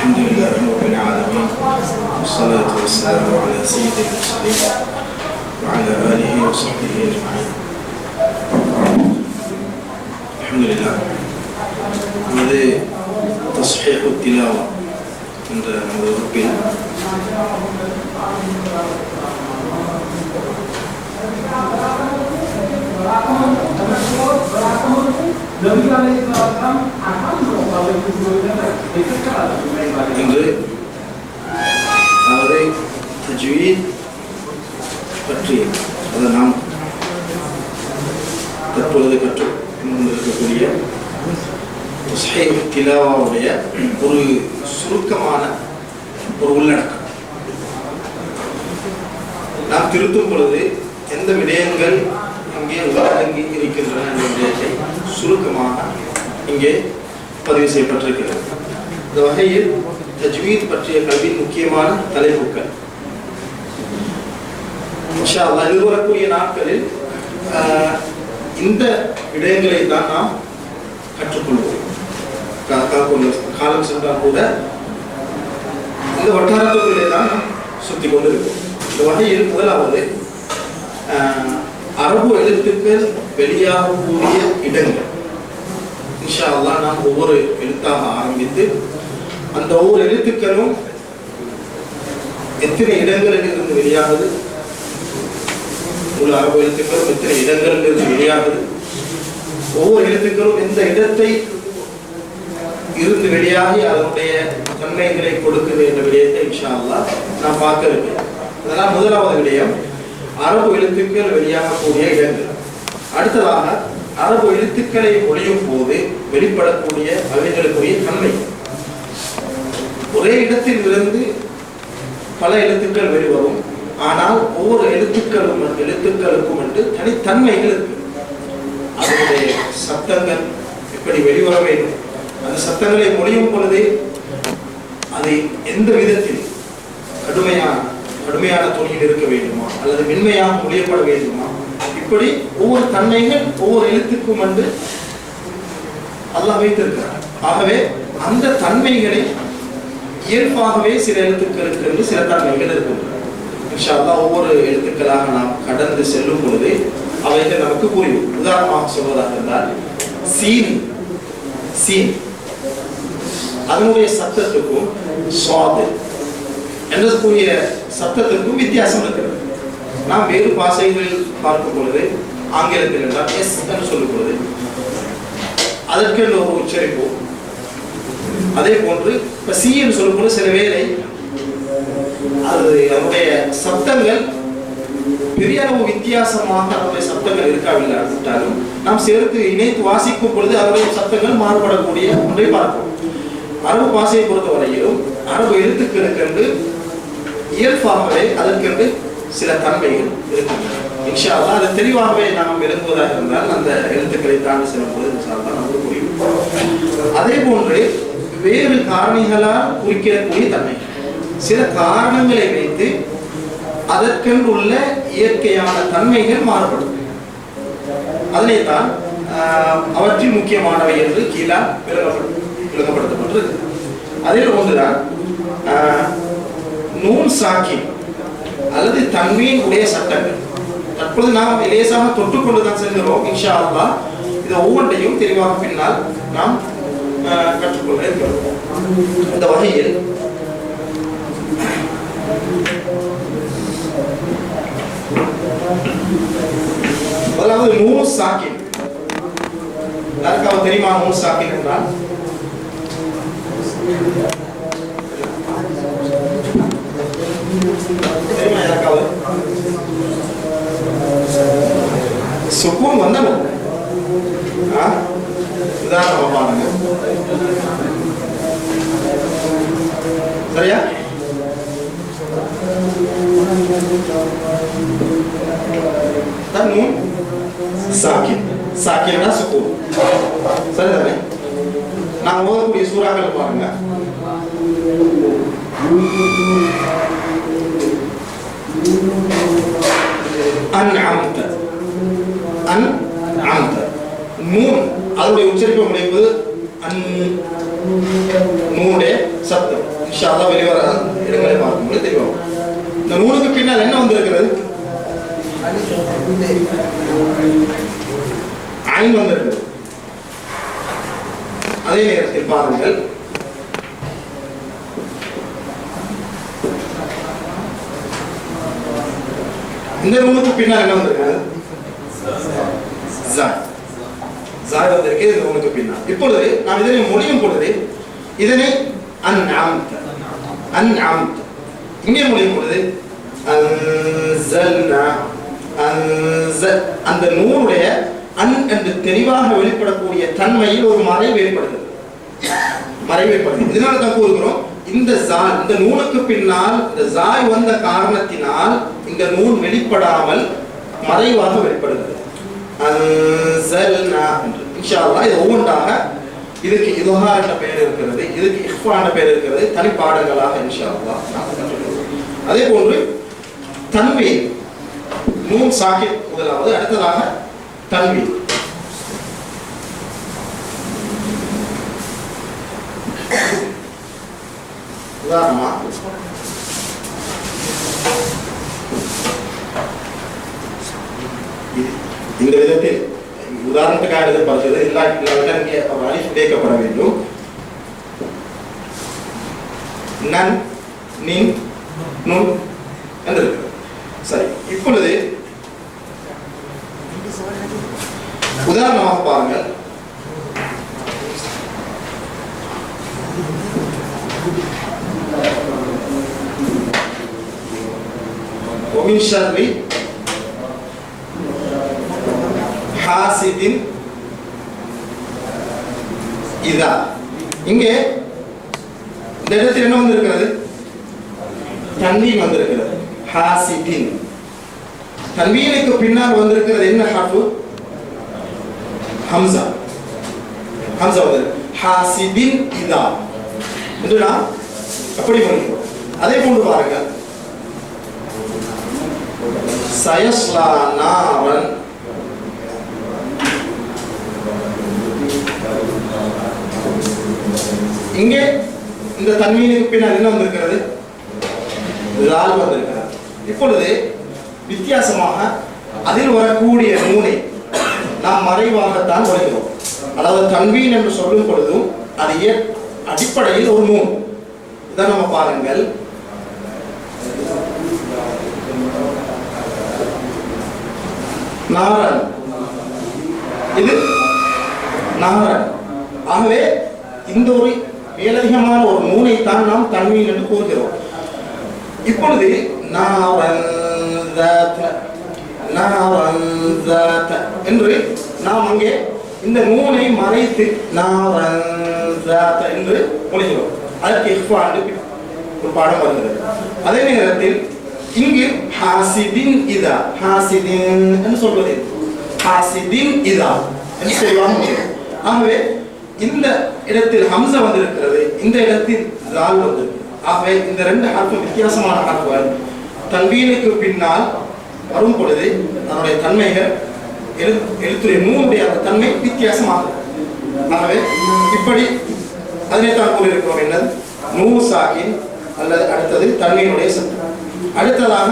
الحمد لله رب العالمين والصلاة والسلام على سيد المرسلين وعلى آله وصحبه أجمعين. الحمد لله. هذا تصحيح التلاوة عند ربنا نبي عليه الصلاة والسلام الحمد இங்கு அதாவது தஜ்வீத் பற்றி அதை நாம் தற்பொழுது கற்று கொண்டிருக்கக்கூடிய திலாவாவுடைய ஒரு சுருக்கமான ஒரு உள்ளடக்கம் நாம் திருத்தும் பொழுது எந்த விடயங்கள் இங்கே உள்ளடங்கி இருக்கின்றன என்ற இங்கே பதிவு செய்யப்பட்டிருக்கிறது. இந்த வகையில் தஜ்வீத் பற்றிய கல்வியின் முக்கியமான தலைப்புகள். இன்ஷா எதிர்வரக்கூடிய நாட்களில் ஆஹ், இந்த விடயங்களை தான் நாம் கற்றுக்கொள்வோம். காலம் சென்றால் கூட இந்த வட்டாரத்துக்குள்ளே தான் சுத்தி சுற்றி இந்த வகையில் முதலாவது ஆஹ், அரபு எழுத்துக்கள் வெளியாகக்கூடிய இடங்கள். இன்ஷா அல்லாஹ் நாம் ஒவ்வொரு எழுத்தாக ஆரம்பித்து அந்த ஒவ்வொரு எழுத்துக்களும் எத்தனை இடங்களில் இருந்து வெளியாகுது? உள்ள அரபு எழுத்துக்களும் எத்தனை இடங்களில் இருந்து வெளியாகுது? ஒவ்வொரு எழுத்துக்களும் எந்த இடத்தை இருந்து வெளியாகி அதனுடைய தன்மைகளை கொடுக்குது என்ற விடயத்தை இன்ஷா அல்லா நான் பார்க்க இருக்கேன் அதனால் முதலாவது விடயம் அரபு எழுத்துக்கள் வெளியாகக்கூடிய இடங்கள். அடுத்ததாக அரபு எழுத்துக்களை ஒழியும் போது வெளிப்படக்கூடிய அவைகளுக்குரிய தன்மை. ஒரே இடத்தில் இருந்து பல எழுத்துக்கள் வெளிவரும். ஆனால் ஒவ்வொரு எழுத்துக்களும் எழுத்துக்களுக்கும் என்று தனித்தன்மைகள் இருக்கு. அதனுடைய சத்தங்கள் எப்படி வெளிவர வேண்டும்? அந்த சத்தங்களை மொழியும் பொழுது அதை எந்த விதத்தில் கடுமையான கடுமையான தொழில் இருக்க வேண்டுமா? அல்லது மென்மையாக மொழியப்பட வேண்டுமா? இப்படி ஒவ்வொரு தன்மைகள் ஒவ்வொரு எழுத்துக்கும் வந்து அல்லாஹ் வைத்திருக்கிறார். ஆகவே அந்த தன்மைகளை இயல்பாகவே சில எழுத்துக்களுக்கு வந்து சில தன்மைகள் இருக்கின்றன ஒவ்வொரு எழுத்துக்களாக நாம் கடந்து செல்லும் பொழுது அவைகள் நமக்கு புரியும். உதாரணமாக சொல்வதாக இருந்தால் சீன் சீன் அதனுடைய சத்தத்துக்கும் சுவாது என்ற கூறிய சத்தத்துக்கும் வித்தியாசம் இருக்கிறது நாம் வேறு பாசைகளில் பார்க்கும் பொழுது ஆங்கிலத்தில் என்றால் எஸ் என்று சொல்லும் பொழுது அதற்கு ஒரு உச்சரிப்பு அதே போன்று இப்ப சி என்று சொல்லும் பொழுது சில வேலை அது நம்முடைய சப்தங்கள் பெரிய அளவு வித்தியாசமாக நம்முடைய சப்தங்கள் இருக்காவில்லாவிட்டாலும் நாம் சேர்த்து இணைத்து வாசிக்கும் பொழுது அதனுடைய சப்தங்கள் மாறுபடக்கூடிய ஒன்றை பார்ப்போம். அரபு பாஷையை பொறுத்தவரையிலும் அரபு எழுத்துக்களுக்கென்று இயல்பாகவே அதற்கென்று சில தன்மைகள் இருக்கின்றன. இன்ஷா அல்லாஹ் அது தெளிவாகவே நாம் விரும்புவதாக இருந்தால் அந்த எழுத்துக்களை தாண்டி செல்லும் போது நமக்கு புரியும். அதே போன்று வேறு காரணிகளால் குறிக்கக்கூடிய தன்மை. சில காரணங்களை வைத்து அதற்கென்று உள்ள இயற்கையான தன்மைகள் மாறுபடும். அதனைத்தான் தான் அவற்றில் முக்கியமானவை என்று கீழா விளங்கப்படு விளங்கப்படுத்தப்பட்டிருக்கு அதில் ஒன்றுதான் ஆஹ், நூன் சாக்கி அல்லது தன்மையின் உடைய சட்டங்கள் தற்பொழுது நாம் லேசாக தொட்டுக்கொண்டு தான் செல்கிறோம் இன்ஷா அல்லா இது ஒவ்வொன்றையும் தெளிவாக பின்னால் நாம் ஆஹ், கற்றுக்கொள்ள இருக்கிறோம். இந்த வகையில் அதாவது நூறு சாக்கின் யாருக்காவது தெரியுமா நூறு சாக்கின் என்றால் தெரியுமா யாருக்காவது சுக்கூன் வந்தனும் ஆ உதாரணமா பாருங்க சரியா தன்னூன் சாக்கின் சாக்கின்னா சுக்கூன் சரிதானே நான் ஓதக்கூடிய சூறாக்கள் பாருங்க அன்அம்த அன்அம்த நூன் அதனுடைய உச்சரிப்பு முடிப்பது அன் நூனுடைய சப்தம். இன்ஷா வெளிவர இடங்களை பார்க்கும்போது தெரியும் இந்த நூலுக்கு பின்னால் என்ன வந்திருக்கிறது? ஐன் வந்திருக்கிறது. அதே நேரத்தில் பாருங்கள். இந்த நூலுக்கு பின்னால் என்ன வந்திருக்கிறது ஜாய் ஜாய் வந்திருக்கு இது நூலுக்கு பின்னால். இப்பொழுது நாம் இதனை மொழியும் பொழுது இதனை அன் ஆம்த அன் ஆம்த இங்கே மொழியும் பொழுது அந்த நூலுடைய அன் என்று தெளிவாக வெளிப்படக்கூடிய தன்மையில் ஒரு மறை வெளிப்படுகிறது. மறை வெளிப்படுகிறது. இதனால தான் கூறுகிறோம் இந்த ஜாய் இந்த நூலுக்கு பின்னால் இந்த ஜாய் வந்த காரணத்தினால் இந்த நூல் வெளிப்படாமல் மறைவாக வெளிப்படுகிறது. அன்சல்னா என்று. இன்ஷா அல்லா இது ஒவ்வொன்றாக இதுக்கு இதுஹா என்ற பெயர் இருக்கிறது இதுக்கு இஃபா என்ற பெயர் இருக்கிறது தனிப்பாடங்களாக இன்ஷா அல்லாஹ் நாம் கற்றுக்கொள்வோம். அதே போன்று தன்வி நூன் சாஹிப் முதலாவது அடுத்ததாக தன்வி. உதாரணமா இந்த விதத்தில் உதாரணத்துக்காக எதிர்பார்த்தது இல்லா இல்லாவிட்டால் இங்கே ஒரு அரிசி தேக்கப்பட வேண்டும் நன் நின் நுண் என்று சரி இப்பொழுது உதாரணமாக பாருங்கள் ஒமின் ஹாசிதின் இதா. இங்கே இந்த இடத்தில் என்ன வந்திருக்கிறது? தன்வீன் வந்திருக்கிறது. ஹாசிதின் தன்வீனுக்கு பின்னால் வந்திருக்கிறது என்ன ஹர்ஃபு? ஹம்சா. ஹம்சா வந்திருக்கு. ஹாசிதின் இதா. என்று அப்படி எப்படி அதே போன்று பாருங்கள் சயஸ்லா நாவன் இங்கே இந்த தன்மீனுக்கு பின்னால் என்ன வந்திருக்கிறது? லால் வந்திருக்கிறது இப்பொழுது வித்தியாசமாக அதில் வரக்கூடிய நூனை நாம் மறைவாகத்தான் வருகிறோம் அதாவது தன்வீன் என்று சொல்லும் பொழுதும் அது அடிப்படையில் ஒரு நூல். இதை நம்ம பாருங்கள். நாரன் இது நாரன் ஆகவே இந்த ஒரு மேலதிகமான ஒரு நூனைத்தான் நாம் தன்வீன் என்று கூறுகிறோம் இப்பொழுது என்று நாம் அங்கே இந்த நூனை மறைத்து என்று முடிகிறோம் அதற்கு இஃபாண்டு ஒரு பாடம் வருகிறது. அதே நேரத்தில் இங்கு ஹாசிதின் இதா ஹாசிதின் என்று சொல்வது. ஹாசிதின் இதா என்று செய்வாங்க ஆகவே இந்த இடத்தில் ஹம்சா வந்திருக்கிறது. இந்த இடத்தில் ரால் வந்திருக்கிறது ஆகவே இந்த ரெண்டு ஹர்ஃபும் வித்தியாசமான ஹர்ஃபுகள். தன்வீனுக்கு பின்னால் வரும் பொழுது அதனுடைய தன்மைகள் எழு எழுத்துடைய நூலுடைய அந்த தன்மை வித்தியாசமாகும் ஆகவே இப்படி அதனை தான் கூறியிருக்கிறோம் என்ன? நூ சாகின் அல்லது அடுத்தது தன்மையினுடைய சத்தம் அடுத்ததாக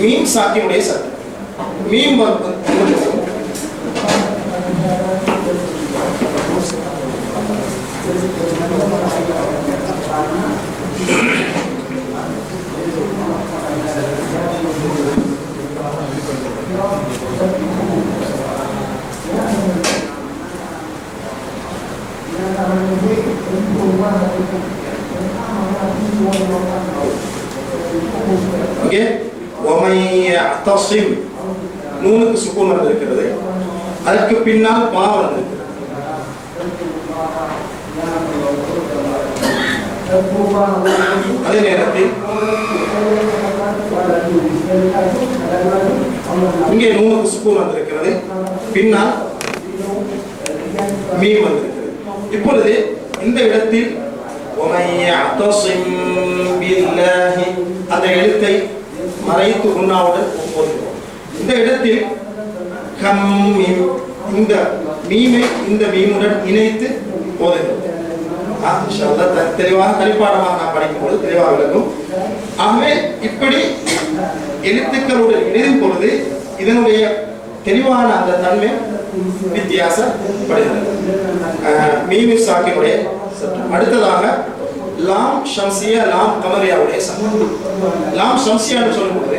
மீன் சாக்கினுடைய சத்தம் மீன் வந்து இங்கே ஒமை அத்தசிம் நூனுக்கு சுக்கூன் வந்திருக்கிறது அதற்கு பின்னால் பா வந்திருக்கிறது அதே நேரத்தில் இங்கே மூணு சுக்கூன் வந்திருக்கிறது. பின்னால் மீன் வந்திருக்கிறது. இப்பொழுது இந்த இடத்தில் அந்த எழுத்தை மறைத்து உண்ணாவுடன் ஒப்புகிறோம் இந்த இடத்தில் கம் இந்த மீமை இந்த மீனுடன் இணைத்து போதுகிறோம் தெளிவான த- தெளிவாக தனிப்பாடமாக நான் படிக்கும்போது தெளிவாக விளக்கும் ஆகவே இப்படி எழுத்துக்களுடன் எழுதும் பொழுது இதனுடைய தெளிவான அந்த தன்மை வித்தியாசப்படுகிறது. மீமி சாக்கினுடைய அடுத்ததாக லாம் ஷம்சியா லாம் கமரியாவுடைய சட்டம். லாம் ஷம்சியான்னு சொல்லும்போது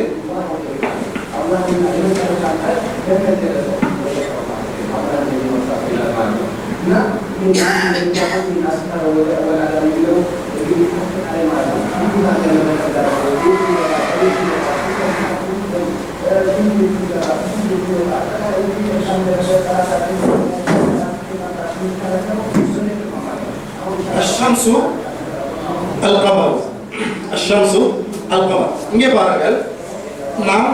அஷம்சு அல் கமர் அஷம்சு அல் கமர் இங்கே பாருங்கள். நாம்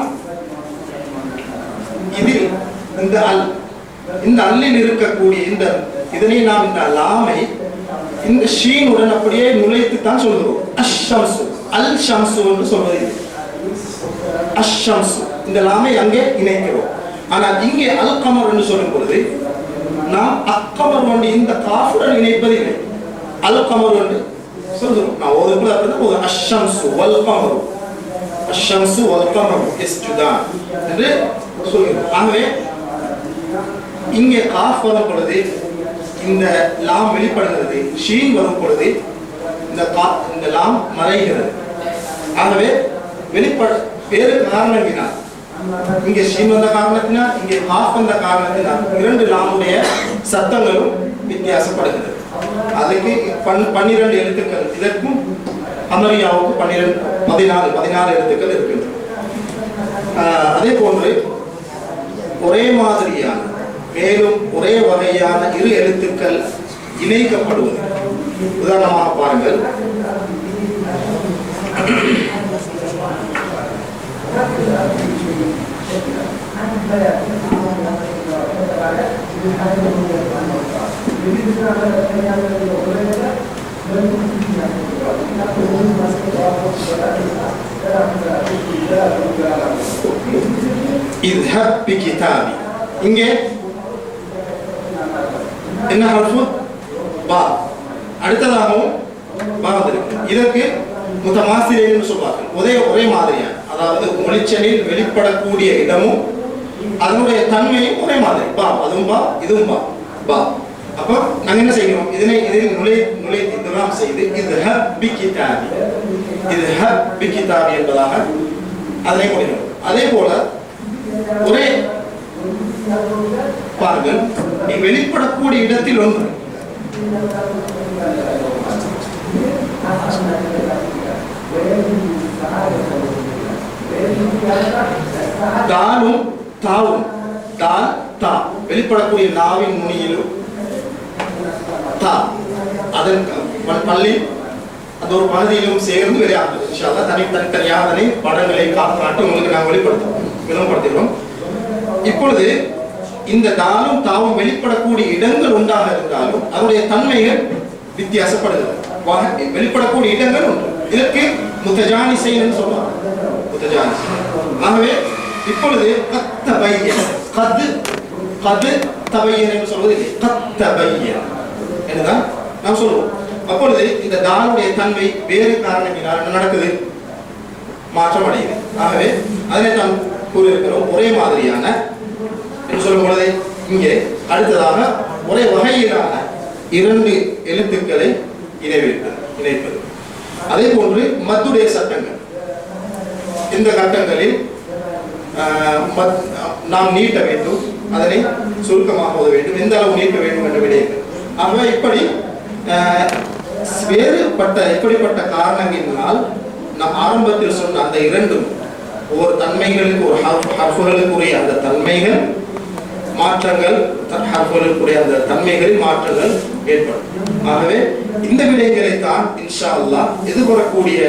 இதில் இந்த அல் இந்த அல்லில் இருக்கக்கூடிய இந்த இதனை நாம் இந்த லாமை இந்த ஷீனுடன் அப்படியே நுழைத்து தான் சொல்கிறோம். அஷம்சு அல் ஷம்சு என்று சொல்வது அஷம்சு இந்த லாமை அங்கே இணைக்கிறோம். ஆனால் இங்கே அல் கமர் என்று சொல்லும் பொழுது நாம் அக்கமர் ஒன்று இந்த காஃபுடன் இணைப்பது இல்லை. அல் கமர் ஒன்று சொல்கிறோம். நான் ஒரு ஒரு அஷம்சு வல் கமரு அஷம்சு வல் கமரு எஸ்ஜுதான் என்று சொல்கிறோம். ஆகவே இங்கே காஃப் வரும் பொழுது இந்த லாம் வெளிப்படுகிறது ஷீன் வரும் பொழுது இந்த கா இந்த லாம் மறைகிறது. ஆகவே வெளிப்பட வேறு காரணத்தினால் இங்கே ஷீன் வந்த காரணத்தினால் இங்கே காஃப் வந்த காரணத்தினால் இரண்டு லாமுடைய சத்தங்களும் வித்தியாசப்படுகிறது. அதுக்கு பன் பன்னிரண்டு எழுத்துக்கள் இதற்கும் அமரியாவுக்கு பன்னிரெண்டு பதினாலு பதினாலு எழுத்துக்கள் இருக்கின்றன. அதே போன்று ஒரே மாதிரியான மேலும் ஒரே வகையான இரு எழுத்துக்கள் இணைக்கப்படுவது. உதாரணமாக பாருங்கள். இங்கே என்ன ஹர்ஃபு? பா. அடுத்ததாகவும் பா வந்திருக்கு. இதற்கு முத்தமாசிரியன்னு சொல்வார்கள். ஒரே ஒரே மாதிரியான அதாவது ஒளிச்சலில் வெளிப்படக்கூடிய இடமும் அதனுடைய தன்மையும் ஒரே மாதிரி. பா. அதுவும் பா இதுவும் பா. பா. அப்போ நாங்கள் என்ன செய்யணும் இதனை இதில் நுழை நுழை இதெல்லாம் செய்து இது ஹ பி கிதாபி இது ஹ பி கிதாபி என்பதாக அதனை முடியும் அதே போல ஒரே பாருங்கள் நீ வெளிப்படக்கூடிய இடத்தில் ஒன்று தானும் தாவும். தான் தா. வெளிப்படக்கூடிய நாவின் நுனியிலும் தா. அதன் பள்ளி. அந்த ஒரு பகுதியிலும் சேர்ந்து விளையாடுது. இன்ஷா தனி தனித்தனியாக படங்களை கா- உங்களுக்கு நாங்கள் வெளிப்படுத்துவோம். விளம்பரப்படுத்துகிறோம் இப்பொழுது இந்த தானும் தாவும் வெளிப்படக்கூடிய இடங்கள் உண்டாக இருந்தாலும் அதனுடைய தன்மைகள் வித்தியாசப்படுகிறது. வகை- வெளிப்படக்கூடிய இடங்கள் உண்டு. இதற்கு முத்தஜானிசைன்னு சொல்லலாம் முத்தஜானி ஆகவே இப்பொழுது கத்த பையன் கது கது தபையன் என்று சொல்வது கத்த பையன் என்னதான்? நாம் சொல்லுவோம். அப்பொழுது இந்த தானுடைய தன்மை வேறு காரணத்தினால் என்ன நடக்குது? மாற்றம் அடையுது ஆகவே அதனை நாம் கூறியிருக்கிறோம். ஒரே மாதிரியான சொல்லும் பொழுது இங்கே அடுத்ததாக ஒரே வகையிலான இரண்டு எழுத்துக்களை இணைவிப்பது இணைப்பது. அதே போன்று மத்துடைய சட்டங்கள். இந்த கட்டங்களில் மத்- நாம் நீட்ட வேண்டும் அதனை சுருக்கமாக ஓத வேண்டும் எந்த அளவு நீட்ட வேண்டும் என்ற விடயங்கள் ஆக இப்படி வேறுபட்ட இப்படிப்பட்ட காரணங்களினால் நாம் ஆரம்பத்தில் சொன்ன அந்த இரண்டும் ஒவ்வொரு தன்மைகளுக்கு ஒரு ஹர்ஃபுகளுக்குரிய அந்த தன்மைகள் மாற்றங்கள் த- அந்த தன்மைகளில் மாற்றங்கள் ஏற்படும். ஆகவே இந்த விடயங்களை தான் இன்ஷா அல்லாஹ் எதிர்வரக்கூடிய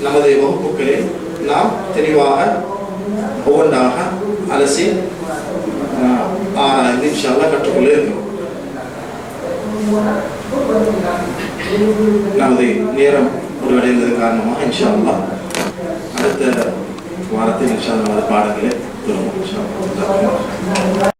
நமது வகுப்புகளில் நாம் தெளிவாக ஒவ்வொன்றாக அலசி இன்ஷா அல்லாஹ் கற்றுக்கொள்ள இருக்கிறோம். நமது நேரம் முடிவடைந்தது காரணமாக இன்ஷா அல்லாஹ் அடுத்த வாரத்தில் இன்ஷா அல்லா பாடங்களை தொடரும் இன்ஷா